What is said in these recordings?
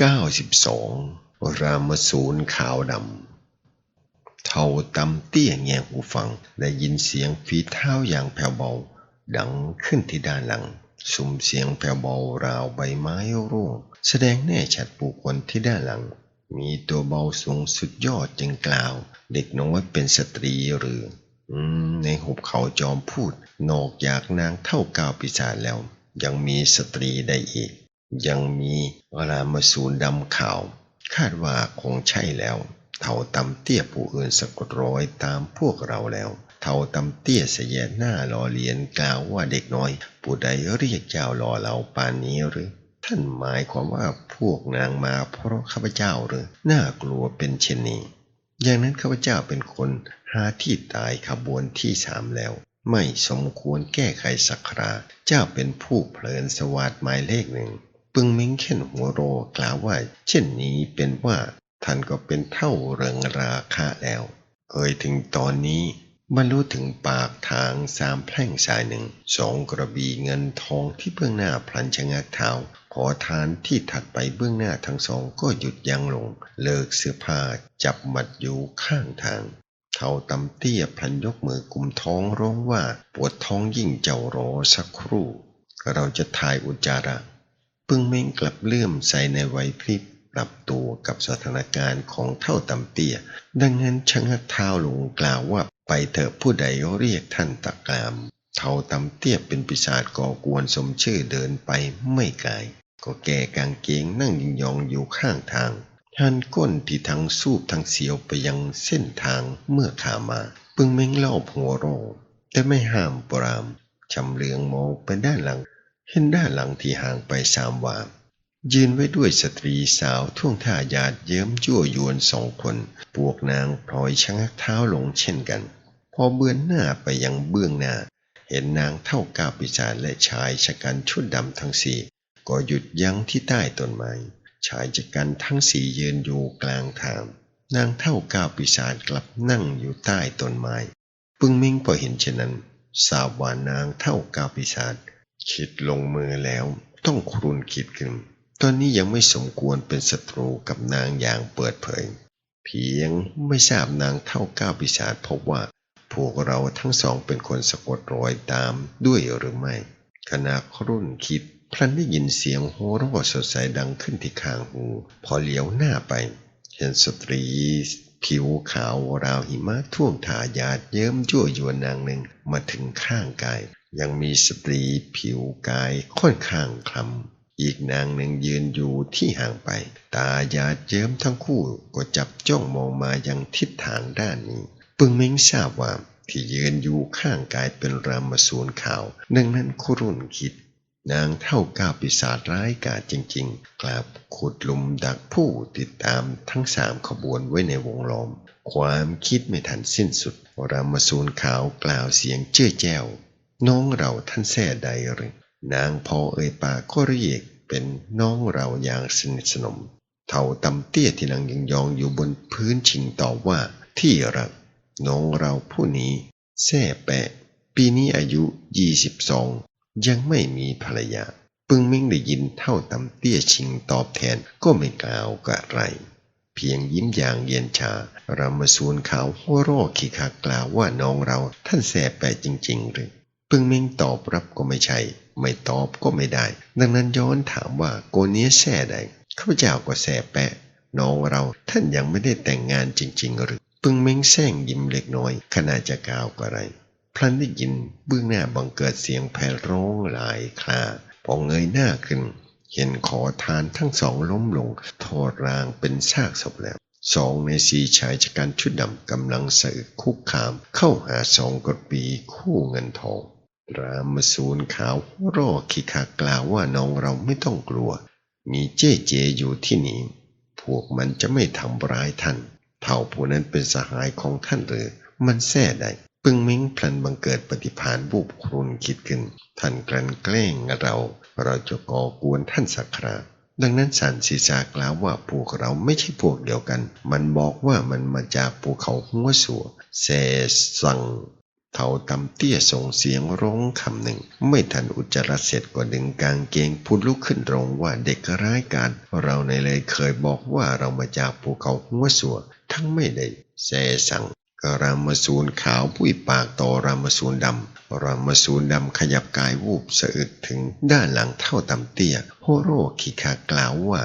92 รามสูรขาวดำ เท่าตำเตี้ยแงงหูฟัง ได้ยินเสียงฝีเท้าอย่างแผ่วเบา ดังขึ้นที่ด้านหลัง สุ่มเสียงแผ่วเบาราวใบไม้ร่วง แสดงแน่ชัดผู้คนที่ด้านหลัง มีตัวเบาสูงสุดยอดจึงกล่าว เด็กน้อยเป็นสตรีหรือ อืม ในหุบเขาจอมพูด นอกจากนางเท่ากาวปีศาจแล้ว ยังมีสตรีใดอีก ยังมีรามาสูรดำขาว คาดว่าคงใช่แล้ว เท่าตำเตี้ยผู้อื่นสะกดรอยตามพวกเราแล้ว เท่าตำเตี้ยเสยหน้าลอเลียนกล่าวว่าเด็กน้อย ผู้ใดเรียกเจ้ารอเราปานนี้หรือ ท่านหมายความว่าพวกนางมาเพราะข้าพเจ้าหรือน่ากลัวเป็นเช่นนี้อย่างนั้นข้าพเจ้าเป็นคนหาที่ตายขบวนที่สามแล้ว ไม่สมควรแก้ไขสักคราเจ้าเป็นผู้เพลินสวัสดหมายเลขหนึ่ง ปึงเม้งเข็นหัวโรกล่าวว่า เช่นนี้เป็นว่าท่านก็เป็นเท่าเริงราคะแล้ว เอ่ยถึงตอนนี้บรรลุถึงปากทางสามแพร่งสายหนึ่งสองกระบี่เงินทองที่เบื้องหน้าพลันชะงักเท้าขอทานที่ถัดไปเบื้องหน้าทั้งสองก็หยุดยั้งลง เลิกเสื้อผ้าจับมัดอยู่ข้างทาง เขาตำเตี้ยพลันยกมือกุมท้องร้องว่าปวดท้องยิ่งเจ้ารอสักครู่ เราจะถ่ายอุจจาระ ปึ้งเม้งกลับเลื่อมใสในไหวพริบปรับตัวกับสถานการณ์ของเท่าตำเตี้ย ดังนั้นชะงักเท้าลงกล่าวว่าไปเถอะผู้ใดเรียกท่านตะกราม เท่าตำเตี้ยเป็นปีศาจก่อกวนสมชื่อเดินไปไม่ไกลก็แก่กางเกงนั่งยิงยองอยู่ข้างทางหันก้นที่ทั้งสูบทั้งเสียวไปยังเส้นทางเมื่อขามา ปึงเม้งเล่าหัวโรแต่ไม่ห้ามปรามชำเลืองมองไปด้านหลัง เห็นด้านหลังที่ห่างไปสามวายืนไว้ด้วยสตรีสาวท่วงท่าหยาดเยิ้มยั่วยวนสองคน พวกนางพลอยชะงักเท้าลงเช่นกัน พอเบือนหน้าไปยังเบื้องหน้า เห็นนางเท่ากาปิศาจและชายชะกันชุดดำทั้งสี่ ก็หยุดยั้งที่ใต้ต้นไม้ชายชะกันทั้งสี่ยืนอยู่กลางทาง นางเท่ากาปิศาจกลับนั่งอยู่ใต้ต้นไม้ ปึ้งเม้งพอเห็นเช่นนั้นทราบว่านางเท่ากาปิศาจ คิดลงมือแล้ว ต้องครุนคิดขึ้น ตอนนี้ยังไม่สมควรเป็นศัตรูกับนางอย่างเปิดเผย เพียงไม่ทราบนางเท่าก้าวปิศาจพบว่า พวกเราทั้งสองเป็นคนสะกดรอยตามด้วยหรือไม่ขณะครุ่นคิดพลันได้ยินเสียงโห่ร้องสดใสดังขึ้นที่ข้างหู พอเหลียวหน้าไป เห็นสตรี ผิวขาวราวหิมะท่วงทายาดเยิ้มยั่วยวนนางหนึ่งมาถึงข้างกาย ยังมีสตรีผิวกายค่อนข้างคล้ำอีกนางหนึ่งยืนอยู่ที่ห่างไป ตายาดเยิ้มทั้งคู่ก็จับจ้องมองมายังทิศทางด้านนี้ ปึงเม้งทราบว่าที่ยืนอยู่ข้างกายเป็นรามสูรขาว ดังนั้นครุ่นคิด นางเท่าก้าวปีศาจร้ายกาจจริงๆ กลับขุดหลุมดักผู้ติดตามทั้งสามขบวนไว้ในวงล้อม ความคิดไม่ทันสิ้นสุด รามสูรขาวกล่าวเสียงเจ้อแจ้ว น้องเราท่านแท่ใดหรือนางพอเอ่ยปากก็เรียกเป็นน้องเราอย่างสนิทสนม เท่าตำเตี้ยที่นางยังยองอยู่บนพื้นชิงตอบว่าที่รัก น้องเราผู้นี้แท่แปะ ปีนี้อายุยี่สิบสองยังไม่มีภรรยาปึงเม้งได้ยินเท่าตำเตี้ยชิงตอบแทนก็ไม่กล่าวกะไร เพียงยิ้มอย่างเย็นชารามสูนขาวหัวรคขีคักกล่าวว่าน้องเราท่านแสบไปจริงๆหรือ ปึงเม้งตอบรับก็ไม่ใช่ ไม่ตอบก็ไม่ได้ ดังนั้นย้อนถามว่าโกเนี้ยแส่ใดข้าพเจ้าก็แสแปะน้องเราท่านยังไม่ได้แต่งงานจริง ๆ หรือปึงเม้งแซงยิ้มเล็กน้อยขณะจะกล่าวก็ไร พลันได้ยินเบื้องหน้าบังเกิดเสียงแผ่ร้องหลายคราพอเงยหน้าขึ้น เห็นขอทานทั้งสองล้มลง ทอดรางเป็นซากศพแล้วสองในสี่ชายชะกันชุดดำกำลังสะอึกคุกคาม เข้าหาสองกระปีคู่เงินทอง รามสูนขาวรอขีขากล่าวว่าน้องเราไม่ต้องกลัว มีเจ๊เจอยู่ที่นี่ พวกมันจะไม่ทำร้ายท่านเท่าผู้นั้นเป็นสหายของท่านหรือ มันแท้ได้ปึงเม้งพลันบังเกิดปฏิพานบุบครุนคิดขึ้น ท่านกลั่นแกล้งเรา เราจะก่อกวนท่านสักคราดังนั้นสันศีษากล่าวว่าพวกเราไม่ใช่พวกเดียวกัน มันบอกว่ามันมาจากภูเขาหัวสัวเซซัง เท่าตำเตี้ยส่งเสียงร้องคำหนึ่ง ไม่ทันอุจจาระเสร็จก็ดึงกางเกงพูดลุกขึ้นตรงว่าเด็กร้ายกาจเราในเลยเคยบอกว่าเรามาจากภูเขาหัวสัว ทั้งไม่ได้แสสั่งกรามสูนขาวปุ้ยปากต่อรามสูนดำรามสูนดำขยับกายวูบสะอึดถึงด้านหลังเท่าตำเตี้ยโฮโรคิคากล่าวว่า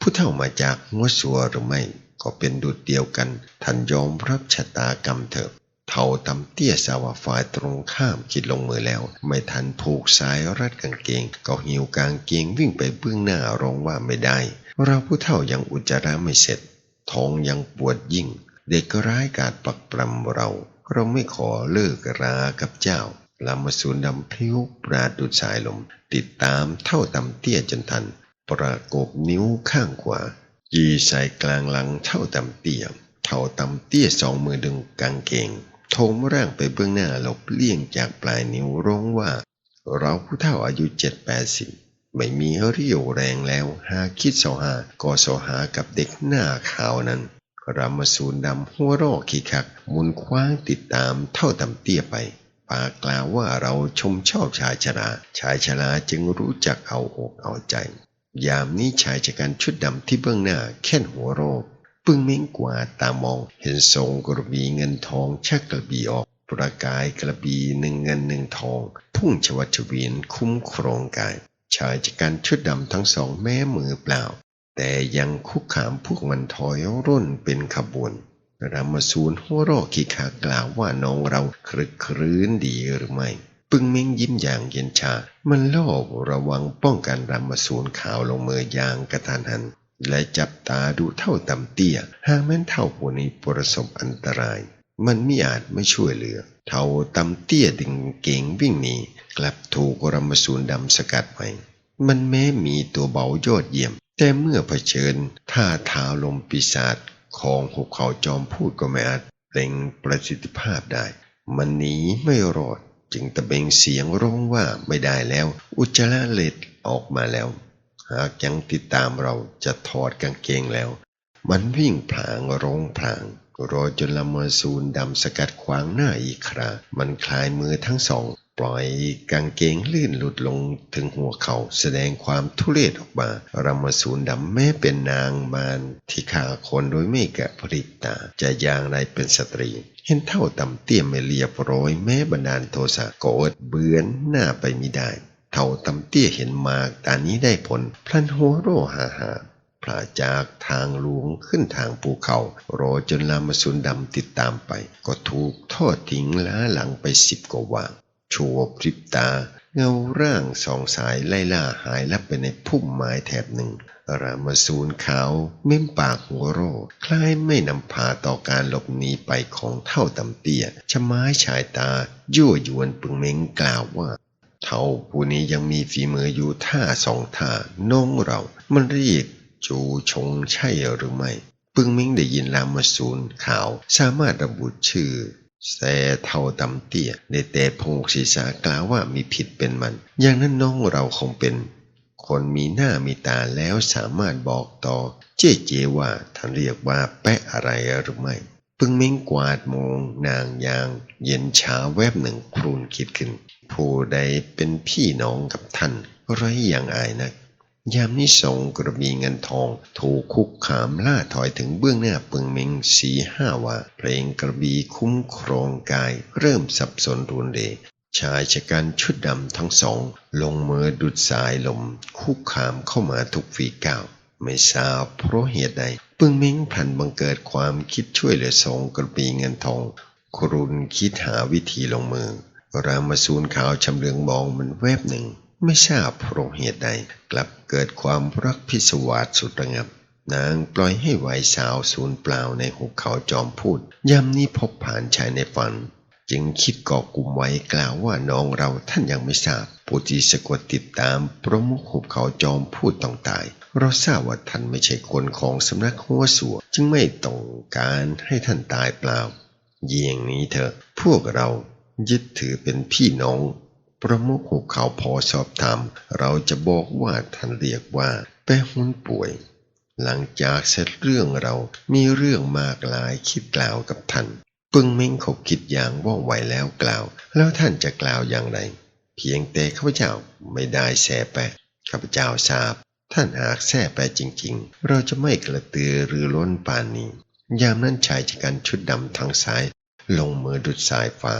ผู้เท่ามาจากหัวสัวหรือไม่ ก็เป็นดุดเดียวกันท่านยอมรับชะตากรรมเถอะ เท่าตำเตี้ยสาวฝ่ายตรงข้ามคิดลงมือแล้ว ไม่ทันผูกสายรัดกางเกง ก็หิวกางเกงวิ่งไปเบื้องหน้าร้องว่าไม่ได้ เราผู้เฒ่ายังอุจจาระไม่เสร็จ ท้องยังปวดยิ่ง เด็กก็ร้ายกาจปักปรำเรา เราไม่ขอเลิกรากับเจ้าลำมาสูนดำพลิ้วปราดดุดสายลม ติดตามเท่าตำเตี้ยจนทัน ประกบนิ้วข้างขวายีใส่กลางหลังเท่าตำเตี้ยเท่าตำเตี้ยสองมือดึงกางเกง โทมร่างไปเบื้องหน้าหลบเลี่ยงจากปลายนิ้วร้องว่า เราผู้เฒ่าอายุเจ็ดแปดสิบไม่มีเรี่ยวแรงแล้ว หาคิดเสาหาก็เสาหากับเด็กหน้าขาวนั้นรามสูนดำหัวรอกขี้คักหมุนคว้างติดตามเท่าตำเตี้ยไป ปากกล่าวว่าเราชมชอบชายชราชายชราจึงรู้จักเอาอกเอาใจ ยามนี้ชายชะกันชุดดำที่เบื้องหน้าแค่นหัวโรค ปึ้งเม้งกว่าตามอง เห็นทรงกระบีเงินทองชักกระบีออก ประกายกระบีหนึ่งเงินหนึ่งทอง พุ่งชวัดเวียนคุ้มครองกาย ชายชะกันชุดดำทั้งสองแม้มือเปล่า แต่ยังคุกขามพวกมันถอยร่นเป็นขบวนรามสูนหัวรอกขีขากล่าวว่าน้องเราครึกครื้นดีหรือไม่ปึงเม้งยิ้มอย่างเย็นชา มันโลภระวังป้องกันรามสูนข่าวลงมืออย่างกระทันหัน และจับตาดูเท่าตำเตี้ยหากแม้นเท่าผู้นี้ประสบอันตราย มันไม่อาจไม่ช่วยเหลือ เท่าตำเตี้ยดึงเก่งวิ่งหนีกลับถูกรามสูนดำสกัดไว้มันแม้มีตัวเบายอดเยี่ยม แต่เมื่อเผชิญท่าเท้าลมปีศาจของหุบเขาจอมพูดก็ไม่อาจเปล่งประสิทธิภาพได้ มันหนีไม่รอด จึงตะเบงเสียงร้องว่าไม่ได้แล้ว อุจจาระเล็ดออกมาแล้ว หากยังติดตามเราจะถอดกางเกงแล้ว มันวิ่งพลางร้องพลางรอจนละเมอซูนดำสกัดขวางหน้าอีกครา มันคลายมือทั้งสอง ปล่อยกางเกงลื่นหลุดลงถึงหัวเขาแสดงความทุเรศออกมารามสูนดำแม้เป็นนางมารที่ฆ่าคนโดยไม่กะผลิตตา จะอย่างไรเป็นสตรี เห็นเท่าต่ำเตี้ยไม่เรียบร้อยแม้บันดาลโทสะโก็อดเบือนหน้าไปมิได้ เท่าตำเตี้ยเห็นมากตานี้ได้ผล พลันหัวโรหาหาพลาจากทางหลวงขึ้นทางภูเขารอจนลามสุนดำติดตามไป ก็ถูกทอดทิ้งล้าหลังไปสิบกว่าวางชัวพริบตา เงาร่างสองสายไล่ล่าหายลับไปในพุ่มไม้แถบหนึ่ง รามสูนขาวเม้มปากหัวโรคล้ายไม่นำพาต่อการหลบหนีไปของเท่าตำเตี้ยชะไม้ชายตา ยั่วยวนปึงเม้งกล่าวว่า เท่าผู้นี้ยังมีฝีมืออยู่ท่าสองท่าน้องเรา มันเรียกจูชงใช่หรือไม่ปึงเม้งได้ยินรามสูนข่าว สามารถระบุชื่อแสเท่าตำเตี้ยได้แต่พงศีรษะกล่าวว่ามีผิดเป็นมัน อย่างนั้นน้องเราคงเป็น คนมีหน้ามีตาแล้วสามารถบอกต่อ เจ๊เจว่าท่านเรียกว่าแปะอะไรหรือไม่ ปึงเม้งกวาดมองนางยาง เย็นช้าแวบหนึ่งครูนคิดขึ้น ผู้ใดเป็นพี่น้องกับท่านไรอย่างอายนัก ยามนี้สงกระบีเงินทอง ถูกคุกขามล่าถอยถึงเบื้องหน้าปึงเมงสีห้าว่าเพลงกระบีคุ้มครองกาย เริ่มสับสนรุนเรชายชะกันชุดดำทั้งสอง ลงมือดุดสายลม คุกขามเข้ามาทุกฝีก้าวไม่ทราบเพราะเหตุใดปึงเม้งพลันบังเกิดความคิดช่วยเหลือสงกระบีเงินทอง ครุนคิดหาวิธีลงมือ รามาสูนขาวชำเลืองมองมันแวบหนึ่ง ไม่ทราบเพราะเหตุใด กลับเกิดความรักพิศวาสสุดระงับ นางปล่อยให้วัยสาวสูญเปล่าในหุบเขาจอมพูดยามนี้พบผ่านชายในฝัน จึงคิดก่อกลุ่มไว้กล่าวว่าน้องเราท่านยังไม่ทราบผู้ที่สะกดติดตามประมุขหุบเขาจอมพูดต้องตายเราทราบว่าท่านไม่ใช่คนของสำนักหัวสัวจึงไม่ต้องการให้ท่านตายเปล่าเยี่ยงนี้เถอะพวกเรา ยึดถือเป็นพี่น้อง ประมุขหุบเขาพอสอบถามเราจะบอกว่าท่านเรียกว่าแป้หุนป่วย หลังจากเสร็จเรื่องเรามีเรื่องมากหลายคิดกล่าวกับท่านปึงเม้งเขาคิดอย่างว่องไวแล้วกล่าว แล้วท่านจะกล่าวอย่างไรเพียงแต่ข้าพเจ้าไม่ได้แสแปะข้าพเจ้าทราบ ท่านหากแส่ไปจริง ๆ เราจะไม่กระตือรือร้นปานนี้ ยามนั้นชายชะกันชุดดำทางซ้าย ลงมือดุดสายฟ้า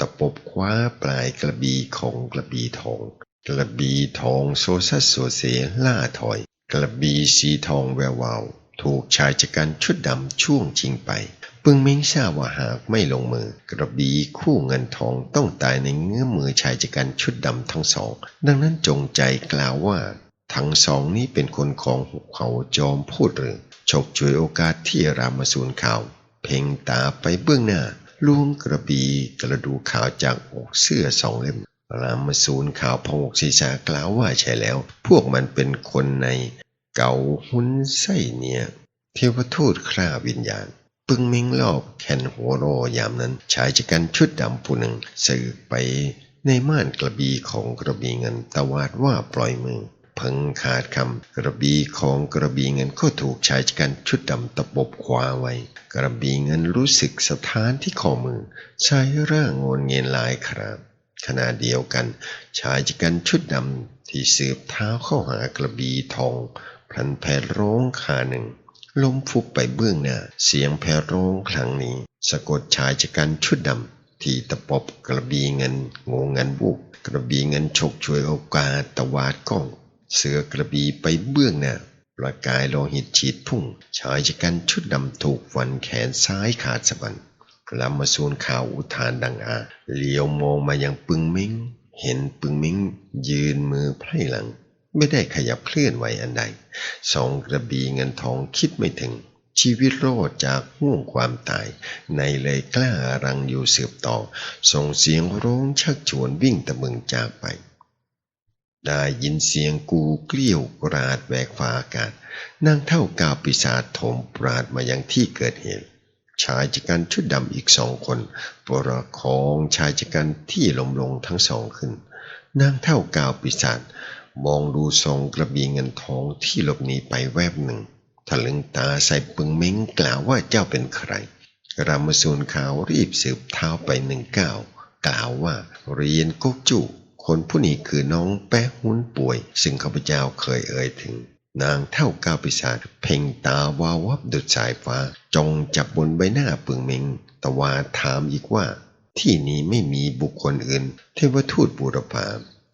ตะปบคว้าปลายกระบี่ของกระบี่ทอง กระบี่ทองโซซัสโซเซล่าถอย กระบี่สีทองแวววาวถูกชายชะกันชุดดำช่วงชิงไปปึงเม้งทราบว่าหากไม่ลงมือกระบี่คู่เงินทองต้องตายในเงื้อมือชายชะกันชุดดำทั้งสอง ดังนั้นจงใจกล่าวว่า ทั้งสองนี้เป็นคนของหุบเขาจอมพูดเรื่อฉกฉวยโอกาสที่รามสูนข่าว เพ่งตาไปเบื้องหน้า ล้วงกระบี่กระดูขาวจากอกเสื้อสองเล่มรามสูนข่าวพงกศีรษะกล่าวว่าใช่แล้ว พวกมันเป็นคนในเก่าหุนไส้เนี่ย เทวทูตคร่าวิญญาณ ปึงเมิงรอบแคนหัวโรยามนั้นชายจักันชุดดำผู้หนึ่งสื่อไปในม่านกระบีของกระบีเงินตวาดว่าปล่อยมือ พิ่งขาดคำกระบี่ของกระบี่เงินก็ถูกชายจักันชุดดำตะปบคว้าไว้ กระบี่เงินรู้สึกสถานที่ข้อมือใช้ร่างงนเงินหลายคราขณะเดียวกัน ชายจักันชุดดำที่สืบเท้าเข้าหากระบี่ทองพลันแผดร้องขาหนึ่งล้มฟุบไปเบื้องหน้า เสียงแผ่ร้องครั้งนี้ สะกดชายชะกันชุดดำที่ตะปบกระบีเงินงงเงินบุก กระบีเงินฉกช่วยโอกาสตะวาดกล้อง เสือกระบีไปเบื้องหน้าประกายโลหิตฉีดพุ่ง ชายชะกันชุดดำถูกฟันแขนซ้ายขาดสะบันลำมาสูนข่าวอุทานดังอาเหลียวมองมายังปึงมิง เห็นปึงมิง ยืนมือไพร่หลัง ไม่ได้ขยับเคลื่อนไหวอันใด สองกระบี่เงินทองคิดไม่ถึง ชีวิตรอดจากห่วงความตาย ในเลยกล้ารังอยู่สืบต่อ ส่งเสียงร้องชักชวนวิ่งตะมึงจากไป ได้ยินเสียงกูเกลี้ยวกราดแหวกฟ้าอากาศนางเท่ากาวปีศาจโถมปราดมายังที่เกิดเหตุ ชายจักันชุดดำอีกสองคนประคองชายจักันที่ล้มลงทั้งสองขึ้น นางเท่ากาวปีศาจมองดูทรงกระบี่เงินทองที่หลบหนีไปแวบหนึ่งทะลึงตาใส่ปึงเม้งกล่าวว่าเจ้าเป็นใคร รามสูนขาวรีบสืบเท้าไปหนึ่งก้าวกล่าวว่าเรียนกกจู คนผู้นี้คือน้องแป๊ะหุ้นป่วย ซึ่งข้าพเจ้าเคยเอ่ยถึง นางเท่ากาวปีศาจเพ่งตาวาวับดุดสายฟ้า จงจับบนใบหน้าปึงเมงตวาถามอีกว่า ที่นี้ไม่มีบุคคลอื่น เทวทูตบูรพา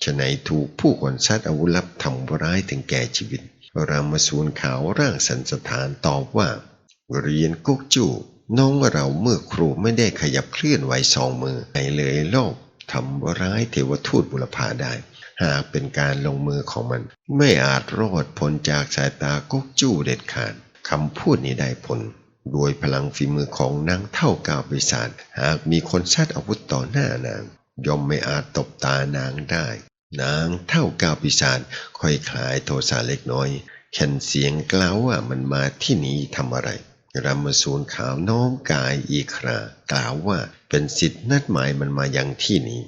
ฉะไหนถูกผู้คนซัดอาวุธลับทำร้ายถึงแก่ชีวิต รามสูนขาวร่างสันสถานตอบว่า เรียนกุกจูน้องเราเมื่อครูไม่ได้ขยับเคลื่อนไหวสองมือไหนเลยโลก ทำร้ายเทวทูตบุรพาได้ หากเป็นการลงมือของมัน ไม่อาจรอดพ้นจากสายตากุกจูเด็ดขาดคำพูดนี้ได้ผล โดยพลังฝีมือของนางเท่ากาวปีศาจหากมีคนซัดอาวุธต่อหน้านาง ย่อมไม่อาจตบตานางได้ นางเท่ากาวปีศาจค่อยคลายโทสะเล็กน้อยแค่นเสียงกล่าวว่ามันมาที่นี้ทำอะไร รามสูนขาวน้อมกายอีกครากล่าวว่าเป็นสิทธินัดหมายมันมายังที่นี้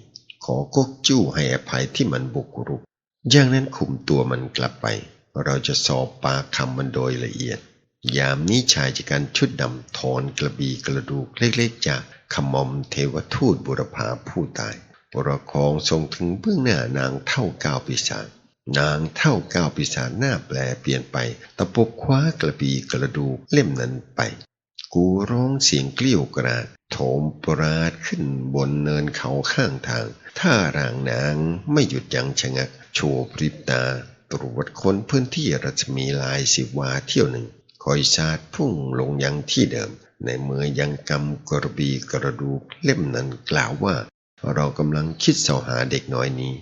ขอกกจู้ให้อภัยที่มันบุกรุก อย่างนั้นคุมตัวมันกลับไป เราจะสอบปากคำมันโดยละเอียด ยามนี้ชายจักันชุดดำถอนกระบี่กระดูกเล็กๆจากขมอมเทวทูตบุรพาผู้ตายประคองทรงถึงเบื้องหน้านางเท่าก้าวปีศาจ นางเท่าก้าวปีศาจหน้าแปลเปลี่ยนไป ตะปบคว้ากระบี่กระดูกเล่มนั้นไป กูร้องเสียงเกลี้ยวกราดโถมปราดขึ้นบนเนินเขาข้างทางถ้ารางนางไม่หยุดยั้งชะงัก โชว์พริบตา ตรวจค้นพื้นที่รัศมีลายสิวาเที่ยวหนึ่ง คอยสาดพุ่งลงยังที่เดิม ในเมื่อยังกำกระบีกระดูกเล่มนั้นกล่าวว่า เรากำลังคิดเสาหาเด็กน้อยนี้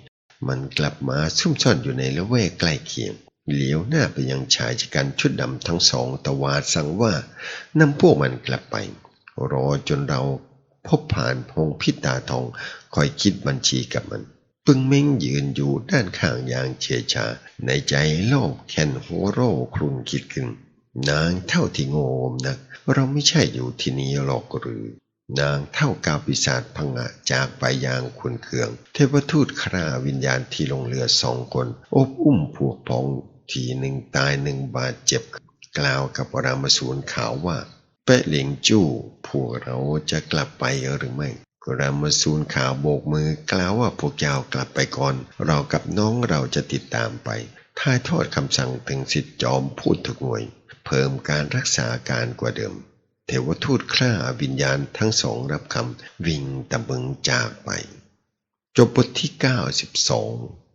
มันกลับมาซุ่มซ่อนอยู่ในละแวกใกล้เคียง เหลียวหน้าไปยังชายชะกันชุดดำทั้งสองตวาดสั่งว่านำพวกมันกลับไป รอจนเราพบผ่านพงพิตาทองคอยคิดบัญชีกับมัน ปึงเม้งยืนอยู่ด้านข้างอย่างเฉยชา ในใจโลกแค้นหัวโรครุนคิดขึ้น นางเท่าที่โงมนักเราไม่ใช่อยู่ที่นี้หรอกหรือ นางเท่ากาวปีศาจพังะจากไปอย่างคุณเคือง เทวทูตคราวิญญาณที่ลงเรือสองคน อบอุ้มพวกพ้องทีหนึ่งตายหนึ่งบาดเจ็บ กล่าวกับรามสูนขาวว่าเปะเหลียงจู้พวกเราจะกลับไปหรือไม่กรามาซูนขาวโบกมือกล่าวว่าพวกเจ้ากลับไปก่อน เรากับน้องเราจะติดตามไปถ่ายทอดคำสั่งถึงสิทธิจอมพูดทุกหน่วย เพิ่มการรักษาการกว่าเดิม เทวทูตคร่าวิญญาณทั้งสองรับคำวิ่งตะบึงจากไป จบบทที่ 92